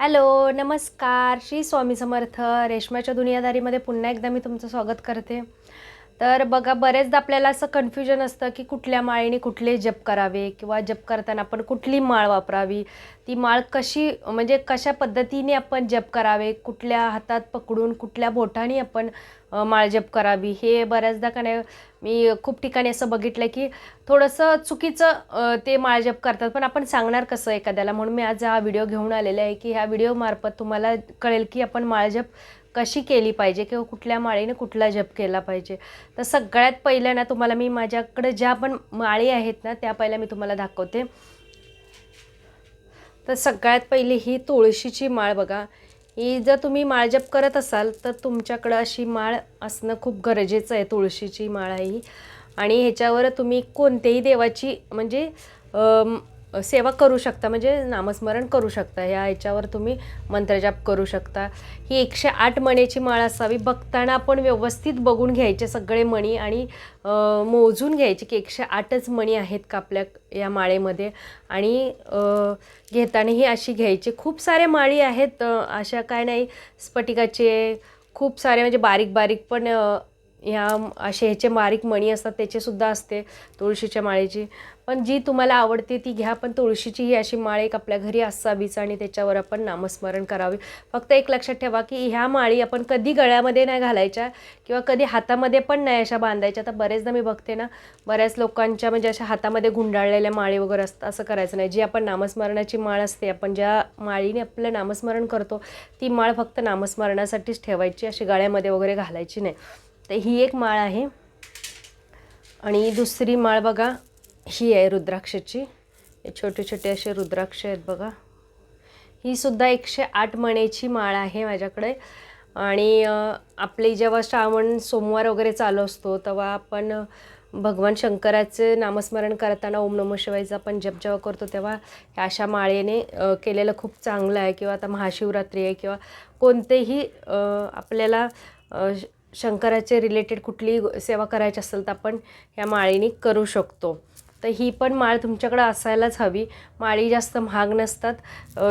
Hello नमस्कार. श्री स्वामी समर्थ रेशमाच्या दुनियादारीमध्ये पुन्हा एकदा मी तुमचं स्वागत करते. तर बघा बरेचदा आपल्याला असं कन्फ्युजन असतं की कुठल्या माळीने कुठले जप करावे किंवा जप करताना आपण कुठली माळ वापरावी? ती माळ कशी म्हणजे कशा पद्धतीने आपण जप करावे? कुठल्या हातात पकडून कुठल्या बोटाने आपण माळजप करावी. हे बऱ्याचदा का नाही मी खूप ठिकाणी असं बघितलं की थोडंसं चुकीचं ते माळजप करतात. पण आपण सांगणार कसं एखाद्याला? म्हणून मी आज हा व्हिडिओ घेऊन आलेला आहे की ह्या व्हिडिओमार्फत तुम्हाला कळेल की आपण माळजप कशी केली पाहिजे किंवा कुठल्या माळीने कुठला जप केला पाहिजे. तर सगळ्यात पहिलं ना तुम्हाला मी माझ्याकडे ज्या पण माळी आहेत ना त्या पहिल्या मी तुम्हाला दाखवते. तर सगळ्यात पहिली ही तुळशीची माळ बघा. ही जर तुम्ही माळ जप करत असाल तर तुमच्याकडं अशी माळ असणं खूप गरजेचं आहे. तुळशीची माळ ही. आणि ह्याच्यावर तुम्ही कोणत्याही देवाची म्हणजे सेवा करू शकता म्हणजे नामस्मरण करू शकता. ह्या याच्यावर तुम्ही मंत्रजाप करू शकता. ही एकशे आठ मणीची माळ असावी. बघताना आपण व्यवस्थित बघून घ्यायचे सगळे मणी आणि मोजून घ्यायचे की एकशे आठच मणी आहेत का आपल्या या माळेमध्ये. आणि घेताना ही अशी घ्यायची. खूप साऱ्या माळी आहेत अशा काय नाही स्फटिकाचे खूप सारे म्हणजे बारीक बारीक पण ह्या असे ह्याचे बारीक मणी असतात त्याचेसुद्धा असते तुळशीच्या माळेची. पण जी तुम्हाला आवडते ती घ्या पण तुळशीची ही अशी माळ एक आपल्या घरी असावीच आणि त्याच्यावर आपण नामस्मरण करावे. फक्त एक लक्षात ठेवा की ह्या माळी आपण कधी गळ्यामध्ये नाही घालायच्या किंवा कधी हातामध्ये पण नाही अशा बांधायच्या. तर बरेचदा मी बघते ना बऱ्याच लोकांच्या म्हणजे अशा हातामध्ये गुंडाळलेल्या माळी वगैरे असतात असं करायचं नाही. जी आपण नामस्मरणाची माळ असते आपण ज्या माळीने आपलं नामस्मरण करतो ती माळ फक्त नामस्मरणासाठीच ठेवायची अशी गळ्यामध्ये वगैरे घालायची नाही. तर ही एक माळ आहे. आणि दुसरी माळ बघा ही आहे रुद्राक्षाची. हे छोटे छोटे असे रुद्राक्ष आहेत बघा. ही सुद्धा एकशे आठ मण्याची माळ आहे माझ्याकडे. आणि आपली जेव्हा श्रावण सोमवार वगैरे चालू असतो तेव्हा आपण भगवान शंकराचे नामस्मरण करताना ओम नमः शिवायचा आपण जपजप जेव्हा करतो तेव्हा अशा माळेने केलेलं खूप चांगलं आहे. किंवा आता महाशिवरात्री आहे किंवा कोणतेही आपल्याला शंकराचे रिलेटेड कुठली सेवा करायची असेल तर आपण ह्या माळेने करू शकतो. तर ही पण माळ तुमच्याकडे असायलाच हवी. माळी जास्त महाग नसतात.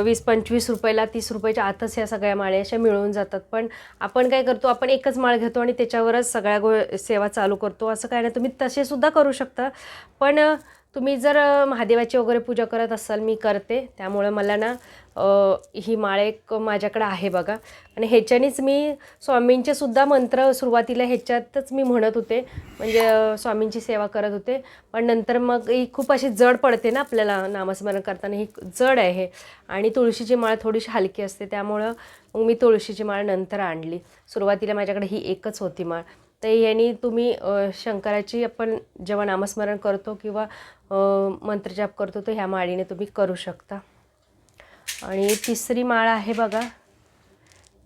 वीस पंचवीस रुपयाला तीस रुपयाच्या आतच ह्या सगळ्या माळी अशा मिळून जातात. पण आपण काय करतो आपण एकच माळ घेतो आणि त्याच्यावरच सगळ्या गो सेवा चालू करतो. असं काय नाही. तुम्ही तसेसुद्धा करू शकता. पण तुम्ही जर महादेवाची वगैरे पूजा करत असाल मी करते. त्यामुळे मला ना ही माळ एक माझ्याकडे आहे बघा. आणि ह्याच्यानेच मी स्वामींचे सुद्धा मंत्र सुरुवातीला ह्याच्यातच मी म्हणत होते. म्हणजे स्वामींची सेवा करत होते. पण नंतर मग ही खूप अशी जड पडते ना आपल्याला नामस्मरण करताना. ही जड आहे आणि तुळशीची माळ थोडीशी हलकी असते. त्यामुळं मग मी तुळशीची माळ नंतर आणली. सुरुवातीला माझ्याकडे ही एकच होती माळ. तर यांनी तुम्ही शंकराची आपण जेव्हा नामस्मरण करतो किंवा मंत्रजाप करतो तर ह्या माळीने तुम्ही करू शकता. आणि तिसरी माळ आहे बघा.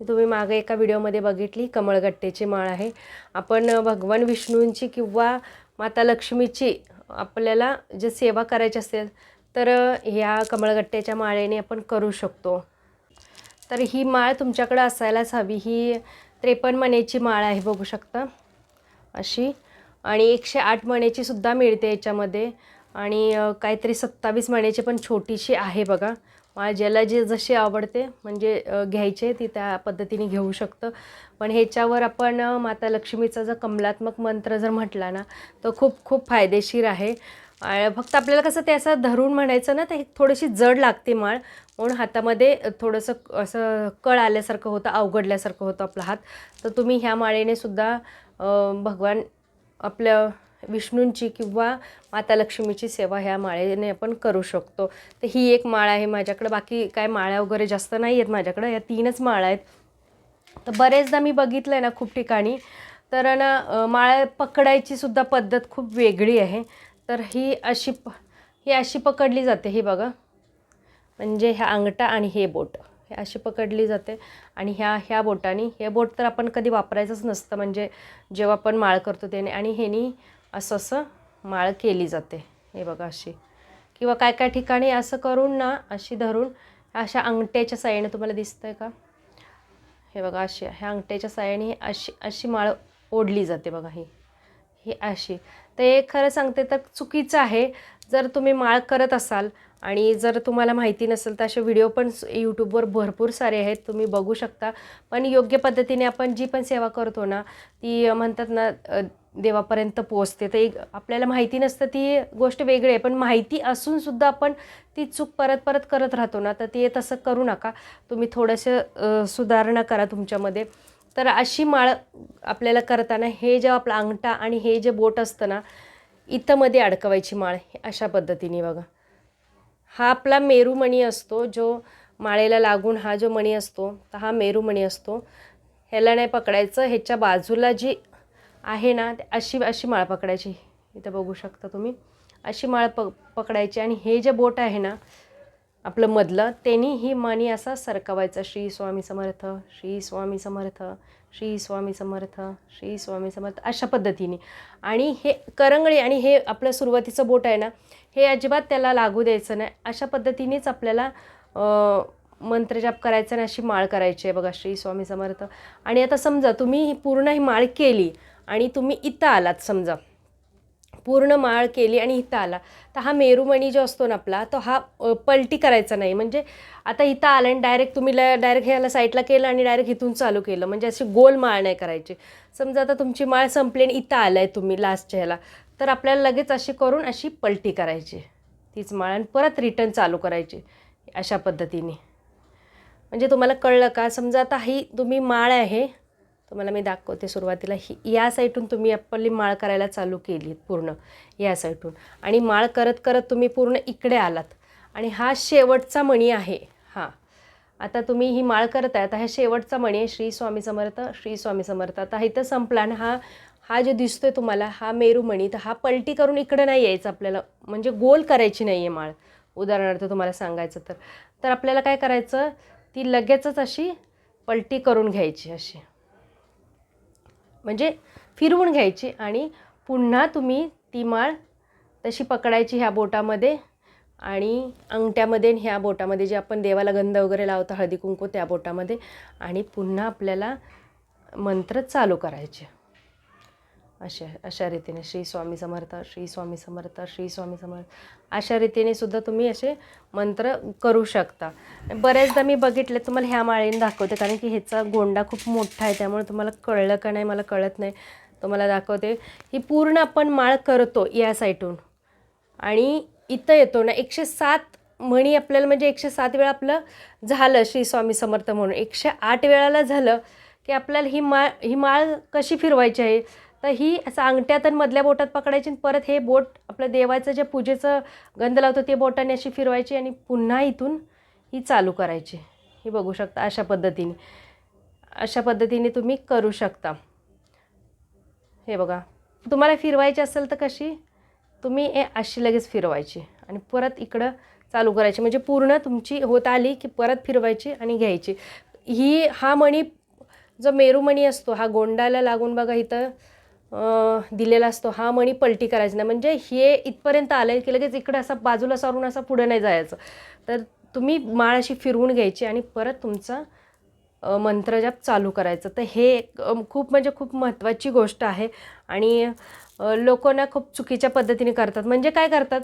तुम्ही मागे एका व्हिडिओमध्ये बघितली कमळगट्टेची माळ आहे. आपण भगवान विष्णूंची किंवा माता लक्ष्मीची आपल्याला जे सेवा करायची असेल तर ह्या कमळगट्ट्याच्या माळेने आपण करू शकतो. तर ही माळ तुमच्याकडे असायलाच हवी. ही त्रेपन्न मण्याची माळ आहे बघू शकता. अशी. आणि एकशे आठ मण्याची सुद्धा मिळते याच्यामध्ये. आणि काहीतरी सत्तावीस मण्याची पण छोटीशी आहे बघा. माळ ज्याला जे जशी आवडते म्हणजे घ्यायचे ती त्या पद्धतीने घेऊ शकतं. पण ह्याच्यावर आपण माता लक्ष्मीचा जर कमलात्मक मंत्र जर म्हटला ना तर खूप खूप फायदेशीर आहे. फक्त आपल्याला कसं ते असं धरून म्हणायचं ना तर थोडीशी जड लागते माळ. म्हणून हातामध्ये थोडंसं असं कळ आल्यासारखं होतं अवघडल्यासारखं होतं आपला हात. तर तुम्ही ह्या माळेने सुद्धा भगवान आपल्या विष्णूंची किंवा माता लक्ष्मीची सेवा ह्या माळेने आपण करू शकतो. तर ही एक माळ आहे. माझ्याकडं बाकी काय माळ्या वगैरे जास्त नाही आहेत माझ्याकडं. या तीनच माळा आहेत. तर बरेचदा मी बघितलं आहे ना खूप ठिकाणी. तर ना माळ पकडायची सुद्धा पद्धत खूप वेगळी आहे. तर ही अशी प ही अशी पकडली जाते. ही बघा. म्हणजे ह्या अंगठा आणि हे बोट. हे अशी पकडली जाते. आणि ह्या ह्या बोटाने. हे बोट तर आपण कधी वापरायचंच नसतं. म्हणजे जेव्हा आपण माळ करतो त्याने. आणि ह्यानी असं असं माळ केली जाते. हे बघा अशी. किंवा काय काय ठिकाणी असं करून ना अशी धरून अशा अंगठ्याच्या साईडने तुम्हाला दिसतं आहे का? हे बघा अशी ह्या अंगठ्याच्या साह्याने अशी अशी माळ ओढली जाते बघा ही. ही अशी ते खरं सांगते तर चुकीचं आहे. जर तुम्ही माळ करत असाल आणि जर तुम्हाला माहिती नसेल तर असे व्हिडिओ पण यूट्यूबवर भरपूर सारे आहेत. तुम्ही बघू शकता. पण योग्य पद्धतीने आपण जी पण सेवा करतो ना ती म्हणतात ना देवापर्यंत पोचते तर एक आपल्याला माहिती नसतं ती गोष्ट वेगळी आहे. पण माहिती असूनसुद्धा आपण ती चूक परत परत करत राहतो ना तर ते तसं करू नका. तुम्ही थोडंसं सुधारणा करा तुमच्यामध्ये. तर अशी माळ आपल्याला करताना हे जे आपला अंगठा आणि हे जे बोट असतं ना इथं मध्ये अडकवायची माळ अशा पद्धतीने बघा. हा आपला मेरूमणी असतो जो माळेला लागून हा जो मणी असतो तर हा मेरूमणी असतो. ह्याला नाही पकडायचं ह्याच्या बाजूला जी आहे ना अशी अशी माळ पकडायची. इथं बघू शकता तुम्ही. अशी माळ प पकडायची आणि हे जे बोट आहे ना आपलं मधलं त्यांनी ही मानी असा सरकवायचा श्री स्वामी समर्थ श्री स्वामी समर्थ श्री स्वामी समर्थ श्री स्वामी समर्थ अशा पद्धतीने. आणि हे करंगळी आणि हे आपलं सुरुवातीचं बोट आहे ना हे अजिबात त्याला लागू द्यायचं नाही. अशा पद्धतीनेच आपल्याला मंत्रजाप करायचा आणि अशी माळ करायची आहे बघा श्री स्वामी समर्थ. आणि आता समजा तुम्ही ही पूर्ण ही माळ केली आणि तुम्ही इथं आलात समजा. पूर्ण माळ केली आणि इथं आला. तर हा मेरुमणी जो असतो ना आपला तो हा पलटी करायचा नाही. म्हणजे आता इथं आला आणि डायरेक्ट तुम्ही डायरेक्ट ह्याला साईडला केलं आणि डायरेक्ट इथून चालू केलं. म्हणजे अशी गोल माळ नाही करायची. समजा आता तुमची माळ संपली आणि इथं आलं आहे तुम्ही लास्टच्या ह्याला. तर आपल्याला लगेच अशी करून अशी पलटी करायची. तीच माळ आणि परत रिटर्न चालू करायची अशा पद्धतीने. म्हणजे तुम्हाला कळलं का? समजा आता ही तुम्ही माळ आहे तुम्हाला मी दाखवते सुरुवातीला. ही या साईडून तुम्ही आपली माळ करायला चालू केली पूर्ण या साईडून आणि माळ करत करत तुम्ही पूर्ण इकडे आलात. आणि हा शेवटचा मणी आहे. हा. आता तुम्ही ही माळ करत आहे. आता हा शेवटचा मणी आहे. श्री स्वामी समर्थ श्री स्वामी समर्थ. आता इथं संपला आणि हा हा जो दिसतोय तुम्हाला हा मेरूमणी तर हा पलटी करून इकडे नाही यायचा आपल्याला. म्हणजे गोल करायची नाही आहे माळ. उदाहरणार्थ तुम्हाला सांगायचं तर. तर आपल्याला काय करायचं? ती लगेचच अशी पलटी करून घ्यायची अशी. म्हणजे फिरवून घ्यायची आणि पुन्हा तुम्ही ती माळ तशी पकडायची ह्या बोटामध्ये आणि अंगठ्यामध्ये ह्या बोटामध्ये जे आपण देवाला गंध वगैरे लावतो हळदी कुंकू त्या बोटामध्ये आणि पुन्हा आपल्याला मंत्र चालू करायचे. अशा अशा रीतीने श्री स्वामी समर्थ श्री स्वामी समर्थ श्री स्वामी समर्थ अशा रीतीने सुद्धा तुम्ही असे मंत्र करू शकता. बऱ्याचदा मी बघितले तुम्हाला ह्या माळेने दाखवते कारण की ह्याचा गोंडा खूप मोठा आहे त्यामुळे तुम्हाला कळलं का नाही मला कळत नाही. तुम्हाला दाखवते ही पूर्ण आपण माळ करतो या साईटून. आणि इथं येतो ना एकशे सात म्हणी आपल्याला म्हणजे एकशे सात वेळा आपलं झालं श्री स्वामी समर्थ म्हणून. एकशे आठ वेळाला झालं की आपल्याला ही माळ ही माळ कशी फिरवायची आहे? तर ही असं अंगठ्या तर मधल्या बोटात पकडायची आणि परत हे बोट आपलं देवाचं जे पूजेचं गंध लावतो ते बोटाने अशी फिरवायची आणि पुन्हा इथून ही चालू करायची. ही बघू शकता अशा पद्धतीने. अशा पद्धतीने तुम्ही करू शकता. हे बघा. तुम्हाला फिरवायची असेल तर कशी? तुम्ही हे अशी लगेच फिरवायची आणि परत इकडं चालू करायची. म्हणजे पूर्ण तुमची होत आली की परत फिरवायची आणि घ्यायची. ही हा मणी जो मेरूमणी असतो हा गोंडाला लागून बघा इथं दिलेला असतो. हा मणी पलटी करायची नाही. म्हणजे हे इथपर्यंत आलं आहे की लगेच इकडं असा बाजूला सारून असा पुढे नाही जायचं. तर तुम्ही माळ अशी फिरवून घ्यायची आणि परत तुमचा मंत्रजाप चालू करायचं. तर हे एक, खूप म्हणजे खूप महत्त्वाची गोष्ट आहे. आणि लोक ना खूप चुकीच्या पद्धतीने करतात. म्हणजे काय करतात?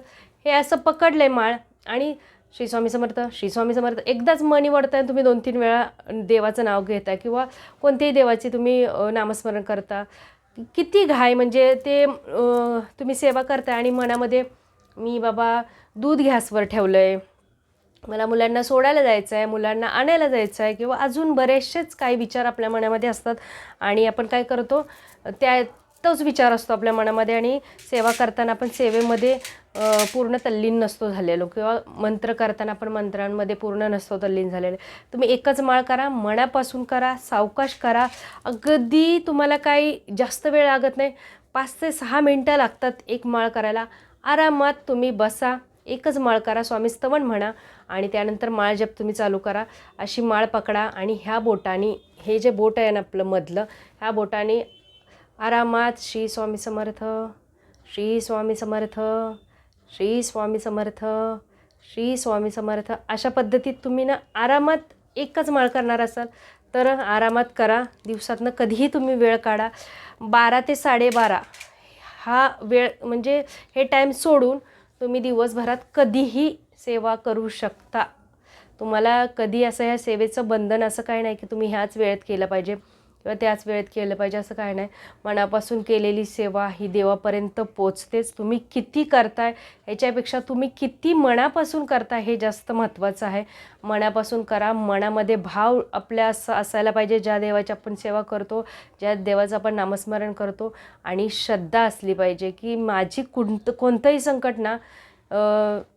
हे असं पकडलं आहे माळ आणि श्री स्वामी समर्थ श्री स्वामी समर्थ एकदाच मनी वडताय तुम्ही दोन तीन वेळा देवाचं नाव घेताय किंवा कोणत्याही देवाची तुम्ही नामस्मरण करता. किती घाय म्हणजे ते तुम्ही सेवा करताय आणि मनामध्ये मी बाबा दूध गॅसवर ठेवलं आहे मला मुलांना सोडायला जायचं आहे मुलांना आणायला जायचं आहे किंवा अजून बरेचसेच काही विचार आपल्या मनामध्ये असतात आणि आपण काय करतो त्या तोच विचार असतो आपल्या मनामध्ये आणि सेवा करताना आपण सेवेमध्ये पूर्ण तल्लीन नसतो झालेलो किंवा मंत्र करताना आपण मंत्रांमध्ये पूर्ण नसतो तल्लीन झालेले. तुम्ही एकच माळ करा मनापासून करा सावकाश करा. अगदी तुम्हाला काही जास्त वेळ लागत नाही. पाच ते सहा मिनटं लागतात एक माळ करायला. आरामात तुम्ही बसा एकच माळ करा. स्वामी स्तवन म्हणा आणि त्यानंतर माळ जप तुम्ही चालू करा. अशी माळ पकडा आणि ह्या बोटाने हे जे बोट आहे ना आपलं मधलं ह्या बोटाने आरामात श्री स्वामी समर्थ श्री स्वामी समर्थ श्री स्वामी समर्थ श्री स्वामी समर्थ. अशा पद्धतीत तुम्ही ना आरामात एकच माळ करणार असाल तर आरामात करा. दिवसातनं कधीही तुम्ही वेळ काढा. बारा ते साडेबारा हा वेळ म्हणजे हे टाईम सोडून तुम्ही दिवसभरात कधीही सेवा करू शकता. तुम्हाला कधी असं ह्या सेवेचं बंधन असं काही नाही की तुम्ही ह्याच वेळेत केलं पाहिजे. किंवा त्याच वेळेत केलं पाहिजे असं काय नाही. मनापासून केलेली सेवा ही देवापर्यंत पोचतेच. तुम्ही किती करताय ह्याच्यापेक्षा तुम्ही किती मनापासून करताय हे जास्त महत्त्वाचं आहे. मनापासून करा मनामध्ये भाव आपल्या असं असायला पाहिजे. ज्या देवाची आपण सेवा करतो ज्या देवाचं आपण नामस्मरण करतो आणि श्रद्धा असली पाहिजे की माझी कोणतं कोणतंही संकट ना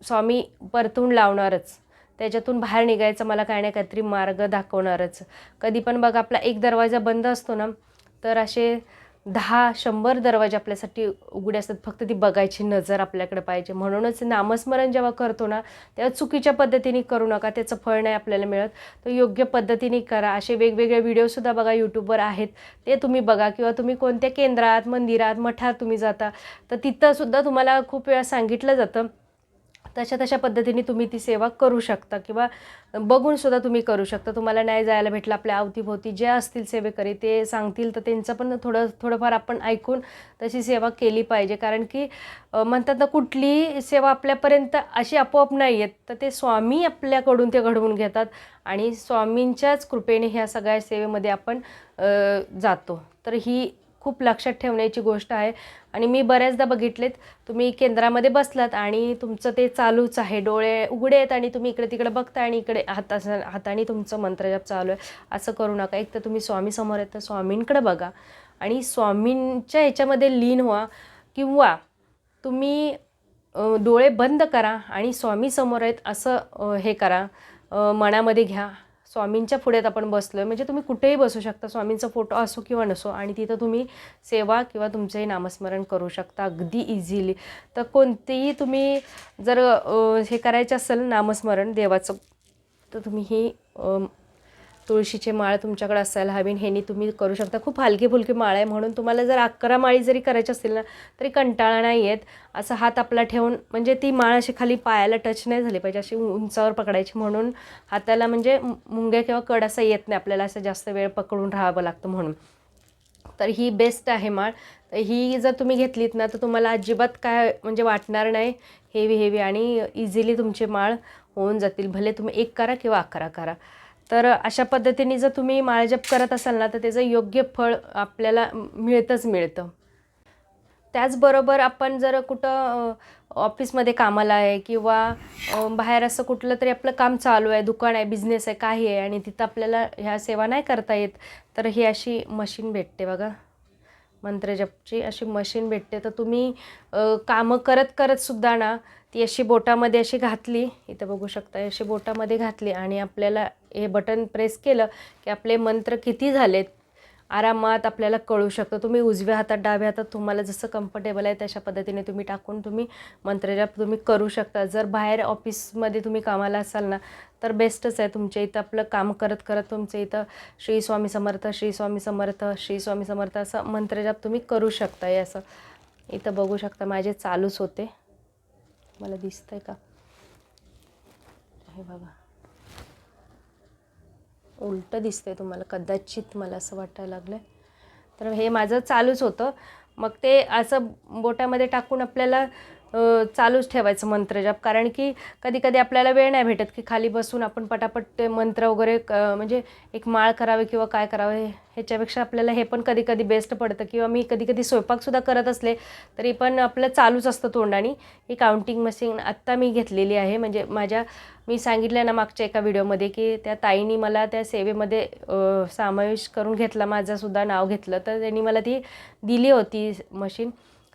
स्वामी परतून लावणारच. त्याच्यातून बाहेर निघायचं मला काय नाही काहीतरी मार्ग दाखवणारच. कधी पण बघा आपला एक दरवाजा बंद असतो ना तर असे दहा शंभर दरवाजे आपल्यासाठी उघडे असतात. फक्त ती बघायची नजर आपल्याकडे पाहिजे. म्हणूनच नामस्मरण जेव्हा करतो ना तेव्हा चुकीच्या पद्धतीने करू नका. त्याचं फळ नाही आपल्याला मिळत. तर योग्य पद्धतीने करा. असे वेगवेगळे व्हिडिओसुद्धा बघा यूट्यूबवर आहेत. ते तुम्ही बघा किंवा तुम्ही कोणत्या केंद्रात मंदिरात मठात तुम्ही जाता. तर तिथंसुद्धा तुम्हाला खूप वेळा सांगितलं जातं तशा तशा पद्धतीने तुम्ही ती सेवा करू शकता किंवा बघून सुद्धा तुम्ही करू शकता. तुम्हाला नाही जायला भेटलं आपल्या अवतीभोवती. जे असतील सेवेकरी ते सांगतील तर त्यांचं पण थोडं थोडंफार आपण ऐकून तशी सेवा केली पाहिजे. कारण की म्हणतात ना कुठलीही सेवा आपल्यापर्यंत अशी आपोआप नाही येत. तर ते स्वामी आपल्याकडून ते घडवून घेतात आणि स्वामींच्याच कृपेने ह्या सगळ्या सेवेमध्ये आपण जातो. तर ही खूप लक्षात ठेवण्याची गोष्ट आहे. आणि मी बऱ्याचदा बघितलेत तुम्ही केंद्रामध्ये बसलात आणि तुमचं ते चालूच आहे. डोळे उघडे आहेत आणि तुम्ही इकडे तिकडे बघता आणि इकडे हाता हाताने तुमचं मंत्रजप चालू आहे. असं करू नका. एक तर तुम्ही स्वामी समोर आहेत तर स्वामींकडे बघा. आणि स्वामींच्या ह्याच्यामध्ये लीन व्हा किंवा तुम्ही डोळे बंद करा आणि स्वामी समोर आहेत असं हे करा. मनामध्ये घ्या. स्वामींच्या पुढे आपण बसलो आहे म्हणजे तुम्ही कुठेही बसू शकता स्वामींचा फोटो असो किंवा नसो आणि तिथं तुम्ही सेवा किंवा तुमचंही नामस्मरण करू शकता अगदी इझिली तर कोणतेही तुम्ही जर हे करायचं असेल नामस्मरण देवाचं तर तुम्ही ही तुळशीची माळ तुमच्याकडे असायला हवी आणि ह्यानी तुम्ही करू शकता. खूप हलकी फुलकी माळ आहे म्हणून तुम्हाला जर अकरा माळी जरी करायची असतील ना तरी कंटाळा नाही येत असं हात आपला ठेवून म्हणजे ती माळ अशी खाली पायाला टच नाही झाली पाहिजे अशी उंचावर पकडायची म्हणून हाताला म्हणजे मुंग्या किंवा कड असं येत नाही आपल्याला असं जास्त वेळ पकडून राहावं लागतं म्हणून. तर ही बेस्ट आहे माळ. तर ही जर तुम्ही घेतलीत ना तर तुम्हाला अजिबात काय म्हणजे वाटणार नाही. हेवी हेवी आणि इझिली तुमचे माळ होऊन जातील. भले तुम्ही एक करा किंवा अकरा करा. तर अशा पद्धतीने जर तुम्ही माळजप करत असाल ना तर त्याचं योग्य फळ आपल्याला मिळतंच मिळतं. त्याचबरोबर आपण जर कुठं ऑफिसमध्ये कामाला आहे किंवा बाहेर असं कुठलं तरी आपलं काम चालू आहे दुकान आहे बिझनेस आहे काही आहे आणि तिथं आपल्याला ह्या सेवा नाही करता येत तर ही अशी मशीन भेटते बघा. मंत्रजपची अशी मशीन भेटते. तर तुम्ही कामं करत करत सुद्धा ना ती अशी बोटामध्ये अशी घातली इथं बघू शकता अशी बोटामध्ये घातली आणि आपल्याला हे बटन प्रेस केलं की आपले मंत्र किती झालेत आरामात आपल्याला कळू शकतं. तुम्ही उजव्या हातात डाव्या हातात तुम्हाला जसं कम्फर्टेबल आहे तशा पद्धतीने तुम्ही टाकून तुम्ही मंत्रजाप तुम्ही करू शकता. जर बाहेर ऑफिसमध्ये तुम्ही कामाला असाल ना तर बेस्टच आहे तुमच्या इथं आपलं काम करत करत तुमच्या इथं श्री स्वामी समर्थ श्री स्वामी समर्थ श्री स्वामी समर्थ असं मंत्रजाप तुम्ही करू शकता हे असं. इथं बघू शकता माझे चालूच होते. मला दिसतंय का? हे बघा. उलटं दिसतंय तुम्हाला कदाचित मला असं वाटायला लागलं तर हे माझं चालूच होतं. मग ते असं बोटामध्ये टाकून आपल्याला चालूच ठेवायचं मंत्रजाप कारण की कधी कधी आपल्याला वेळ नाही भेटत की खाली बसून आपण पटापट ते मंत्र वगैरे म्हणजे एक माळ करावे किंवा काय करावे ह्याच्यापेक्षा आपल्याला हे पण कधी कधी बेस्ट पडतं. किंवा मी कधी कधी स्वयंपाकसुद्धा करत असले तरी पण आपलं चालूच असतं तोंडाने. ही काउंटिंग मशीन आत्ता मी घेतलेली आहे. म्हणजे माझ्या मी सांगितलं ना मागच्या एका व्हिडिओमध्ये की त्या ताईनी मला त्या सेवेमध्ये समावेश करून घेतला. माझंसुद्धा नाव घेतलं. तर त्यांनी मला ती दिली होती मशीन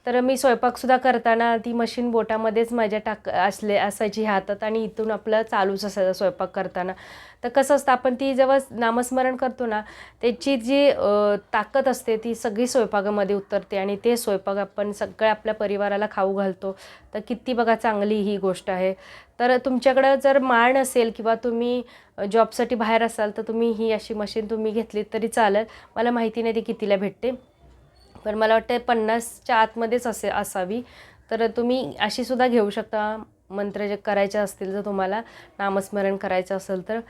तर मी स्वयंपाकसुद्धा करताना ती मशीन बोटामध्येच माझ्या टाक असले असायची हातात आणि इथून आपलं चालूच असायचं स्वयंपाक करताना. तर कसं असतं आपण ती जेव्हा नामस्मरण करतो ना त्याची जी ताकद असते ती सगळी स्वयंपाकामध्ये उतरते आणि ते स्वयंपाक आपण सगळ्या आपल्या परिवाराला खाऊ घालतो. तर किती बघा चांगली ही गोष्ट आहे. तर तुमच्याकडं जर माळ नसेल किंवा तुम्ही जॉबसाठी बाहेर असाल तर तुम्ही ही अशी मशीन तुम्ही घेतलीत तरी चालेल. मला माहिती नाही ती कितीला भेटते. पण मला वाटतं पन्नासच्या आतमध्येच असे असावी. तर तुम्ही अशी सुद्धा घेऊ शकता मंत्र जे करायचे असतील जर तुम्हाला नामस्मरण करायचं असेल तर.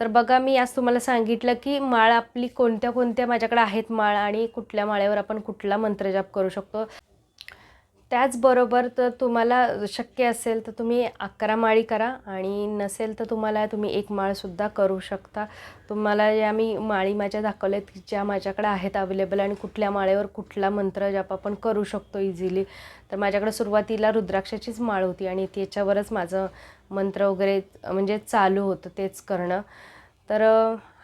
तर बघा मी आज तुम्हाला सांगितलं की माळ आपली कोणत्या कोणत्या माझ्याकडे आहेत माळ आणि कुठल्या माळ्यावर आपण कुठला मंत्रजाप करू शकतो. त्याचबरोबर तर तुम्हाला शक्य असेल तर तुम्ही अकरा माळी करा आणि नसेल तर तुम्हाला तुम्ही एक माळसुद्धा करू शकता. तुम्हाला या मी माळी माझ्या दाखवल्यात ज्या माझ्याकडे आहेत अवेलेबल आणि कुठल्या माळेवर कुठला मंत्र जप आपण करू शकतो इझिली तर माझ्याकडे सुरुवातीला रुद्राक्षाचीच माळ होती आणि त्याच्यावरच माझं मंत्र वगैरे म्हणजे चालू होतं तेच करणं. तर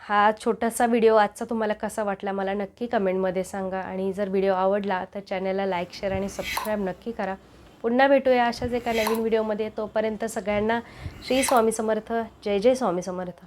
हा छोटासा व्हिडिओ आजचा तुम्हाला कसा वाटला मला नक्की कमेंटमध्ये सांगा. आणि जर व्हिडिओ आवडला तर चॅनलला लाईक शेअर आणि सबस्क्राईब नक्की करा. पुन्हा भेटूया अशाच एका नवीन व्हिडिओमध्ये तोपर्यंत सगळ्यांना श्री स्वामी समर्थ. जय जय स्वामी समर्थ.